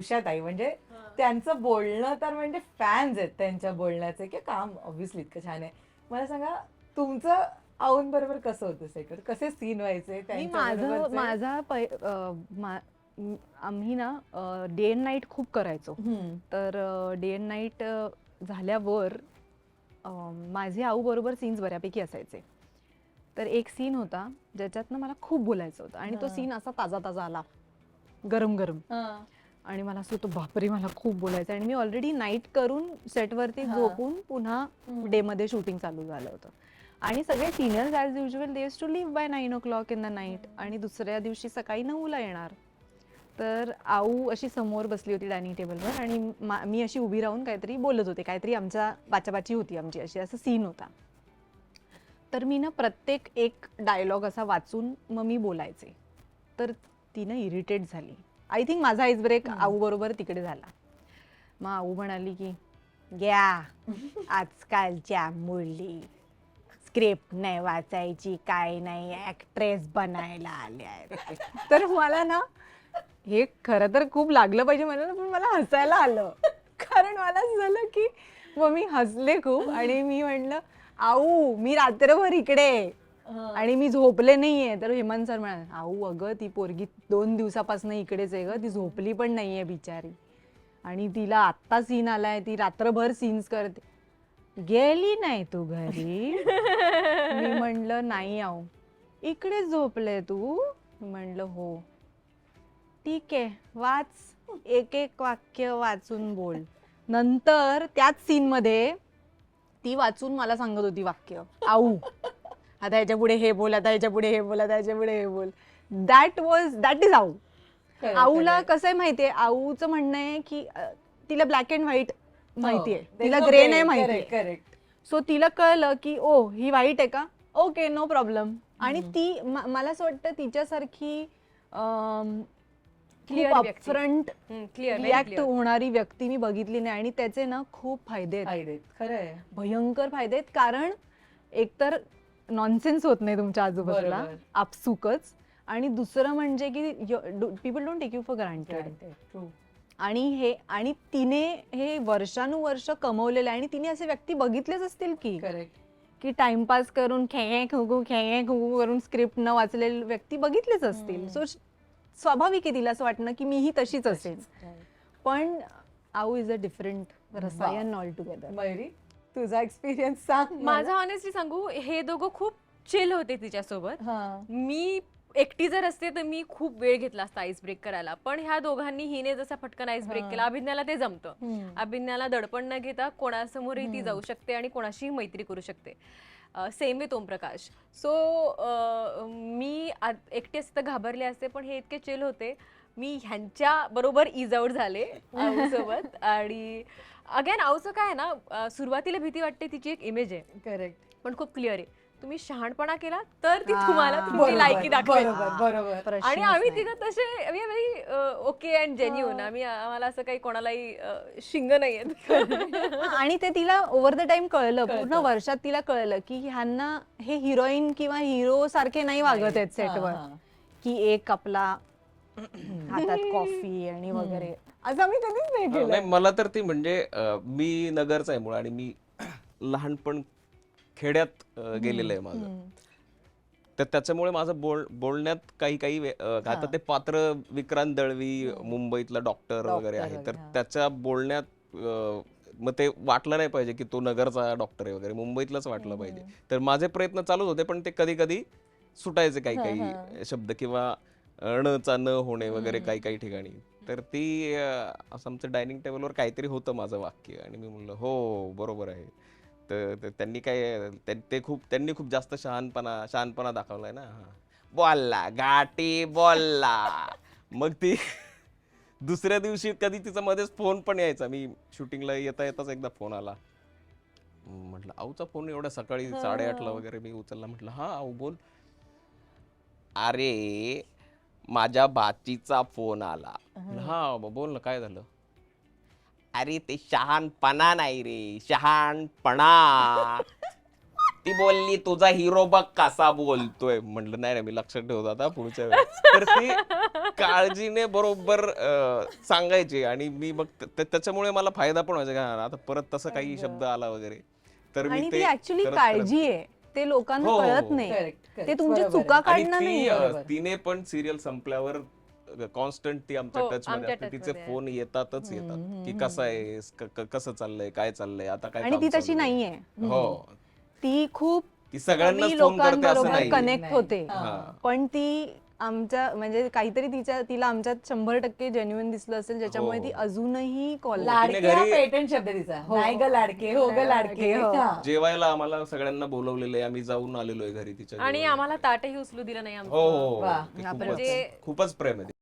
उषाताई म्हणजे त्यांचं बोलणं तर म्हणजे फॅन्स आहेत त्यांच्या बोलण्याचे की काम ऑब्व्हियसली इतकं छान आहे मला सांगा तुमचं आऊन बरोबर कसं होतं सेटवर कसे सीन व्हायचे? माझं माझा आम्ही ना डे अँड नाईट खूप करायचो. तर डे अँड नाईट झाल्यावर माझे आऊ बरोबर सीन्स बऱ्यापैकी असायचे तर एक सीन होता ज्याच्यातनं मला खूप बोलायचं होतं आणि तो. सीन असा ताजा ताजा आला गरम गरम. आणि मला असं होतं बापरे मला खूप बोलायचं आणि मी ऑलरेडी नाईट करून सेटवरती. झोपून पुन्हा. डेमध्ये शूटिंग चालू झालं होतं. आणि सगळे seniors as usual days to leave by nine o'clock in the night आणि दुसऱ्या दिवशी सकाळी नऊला येणार. तर आऊ अशी समोर बसली होती डायनिंग टेबलवर आणि मा- मी अशी उभी राहून काहीतरी बोलत होते. काहीतरी आमच्या बाचाबाची होती आमची अशी असं सीन होता. तर मी ना प्रत्येक एक डायलॉग असा वाचून मग मी बोलायचे. तर ती ना इरिटेट झाली. आय थिंक माझा आईस ब्रेक. आऊ बरोबर तिकडे झाला मग आऊ म्हणाली की घ्या आजकालच्या मुली स्क्रिप्ट नाही वाचायची काय नाही ऍक्ट्रेस बनायला आल्या तर मला ना हे खरं तर खूप लागलं पाहिजे मला पण मला हसायला आलं कारण मला असं झालं की मग मी हसले खूप आणि मी म्हणलं आऊ मी रात्रभर इकडे. आणि मी झोपले नाहीये तर हेमंत सर म्हणाले आऊ अगं ती पोरगी दोन दिवसापासून इकडेच आहे ग ती झोपली पण नाहीये बिचारी. आणि तिला आत्ता सीन आलाय ती रात्रभर सीन्स करते. गेली नाही तू घरी? मी म्हणलं नाही आऊ. इकडेच झोपले तू? म्हणलं हो. ठीक आहे वाच एक एक वाक्य वाचून बोल. नंतर त्याच सीन मध्ये ती वाचून मला सांगत होती वाक्य आऊ. आता याच्यापुढे हे बोल आता याच्यापुढे हे बोल आता याच्यापुढे हे बोल दॅट वॉज दॅट इज आऊ आऊला. कसं आहे माहितीये आऊचं म्हणणं आहे की तिला ब्लॅक अँड व्हाईट माहितीये. तिला ग्रे. नाही माहिती correct. सो तिला कळलं की ओ ही वाईट आहे का ओके नो प्रॉब्लेम आणि. ती मला असं वाटतं तिच्यासारखी Clear व्यक्ती. फ्रंट क्लिअर रिॲक्ट होणारी व्यक्ती मी बघितली नाही आणि त्याचे ना खूप फायदे आहेत. खरं भयंकर फायदे आहेत कारण एकतर नॉनसेन्स होत नाही तुमच्या आजूबाजूला बरोबर. आपसुकच आणि दुसरं म्हणजे की people don't take you for granted. आणि हे आणि तिने हे वर्षानुवर्ष कमवलेलं आहे आणि तिने असे व्यक्ती बघितलेच असतील की. की टाइमपास करून खेळ खुगू खेळ खुगू करून स्क्रिप्ट न वाचलेले व्यक्ती बघितलेच असतील हम्म. सो स्वाभाविक आहे तिला असं वाटणं की मीही तशीच असेल. पण आऊ इज अ डिफरंट रसायन ऑल टुगेदर मयुरी तुझा एक्सपिरियन्स सांग. माझा ऑनेस्टली सांगू हे दोघं खूप चिल होते तिच्यासोबत हा. मी एकटी जर असते तर मी खूप वेळ घेतला असता आईस ब्रेक करायला पण ह्या दोघांनी हिने जसा फटकन आईस ब्रेक हा. केला अभिज्ञाला ते जमतं हम्म. अभिज्ञाला दडपण न घेता कोणासमोरही ती हम्म. जाऊ शकते आणि कोणाशीही मैत्री करू शकते सेम विथ ओमप्रकाश सो मी आ- एकटी असते तर घाबरले असते पण हे इतके चिल होते मी ह्यांच्या बरोबर इज आउट झाले आऊसोबत आणि अगेन आऊचं काय आहे ना सुरुवातीला भीती वाटते तिची एक इमेज आहे. करेक्ट पण खूप क्लिअर आहे. तुम्ही शहाणपणा केला तर ती. तुम्हाला तुमची लायकी दाखवेल. बरोबर आणि आम्ही तिघं तसे व्हेरी ओके अँड जेन्युन आम्ही आम्हाला असं काही कोणालाही शिंग नाही आहेत. आणि ते तिला ओव्हर द टाइम कळलं. पूर्ण वर्षात तिला कळलं की ह्यांना हे हिरोईन किंवा हिरो सारखे नाही वागत आहेत सेटवर. की एक आपला हातात कॉफी आणि वगैरे. असं आम्ही कधीच नाही केलं. नाही मला तर ती म्हणजे अं, मी नगरचा आहे मुळ आणि मी लहानपण खेड्यात अं, गेलेलं आहे माझं. तर त्याच्यामुळे माझं बोल बोलण्यात काही काही वे- अं, आता. ते पात्र विक्रांत दळवी मुंबईतला डॉक्टर वगैरे आहे तर. त्याच्या बोलण्यात अं, मग ते वाटलं नाही पाहिजे की तो नगरचा डॉक्टर आहे वगैरे. मुंबईतलाच वाटलं पाहिजे. तर माझे प्रयत्न चालूच होते पण ते कधी कधी सुटायचे काही काही शब्द किंवा णचा न होणे वगैरे. काही काही ठिकाणी. तर ती असं आमचं डायनिंग टेबलवर काहीतरी होतं माझं वाक्य. आणि मी म्हणलं हो बरोबर आहे. तर त्यांनी काय ते खूप त्यांनी खूप जास्त शहाणपणा शहाणपणा दाखवलाय ना. हा. बोलला गाठी बोलला. मग ती दुसऱ्या दिवशी कधी तिचा मध्येच फोन पण यायचा. मी शूटिंगला येता येताच एकदा फोन आला. म्हटलं आऊचा फोन एवढ्या सकाळी. साडेआठला वगैरे मी उचलला. म्हटलं हा आऊ बोल. अरे माझ्या बाचीचा फोन आला. हा बोल ना काय झालं? अरे ते शहाणपणा नाही रे शहाणपणा. ती बोलली तुझा हिरो बघ कसा बोलतोय. म्हटलं नाही नाही मी लक्षात ठेवतो आता पुढच्या वेळेस. तर ती काळजीने बरोबर अं, सांगायची आणि मी मग त- त- त्याच्यामुळे मला फायदा पण व्हायचा का आता परत तसं काही शब्द आला वगैरे. तर मी आणि ते ती ऍक्च्युली करत- करत- काळजी आहे. ते लोकांना हो, हो, कळत हो. नाही. Correct, correct. ते आहे. चुका आणि काढणं ती नाही बरोबर. तिने पण सिरियल संपल्यावर कॉन्स्टंट ती आमच्या हो, टच मध्ये आमच्या असते touch तिचे मध्ये फोन येतातच येतात की कसं आहे क- क- कसं चाललंय काय चाललंय आता काय आणि काम ती तशी? नाहीये हो ती खूप ती सगळ्यांनाच कमी फोन करते असं लोकांबरोबर नाही कनेक्ट. होते हा. पण ती आमच्या म्हणजे काहीतरी तिच्या तिला आमच्यात शंभर टक्के जेन्युइन दिसलं असेल ज्याच्यामुळे हो. ती अजूनही कॉल लाडके हा घरी- पेटंट शब्द तिचा नाही ग लाडके हो ग लाडके हो. हा. जेवायला आम्हाला सगळ्यांना बोलवलेलं आहे आम्ही जाऊन आलेलो आहे घरी तिच्या आणि जेवायला. आम्हाला ताटही उचलू दिलं नाही हो हो वा. ते खूपच म्हणजे- खूपच प्रेम आहे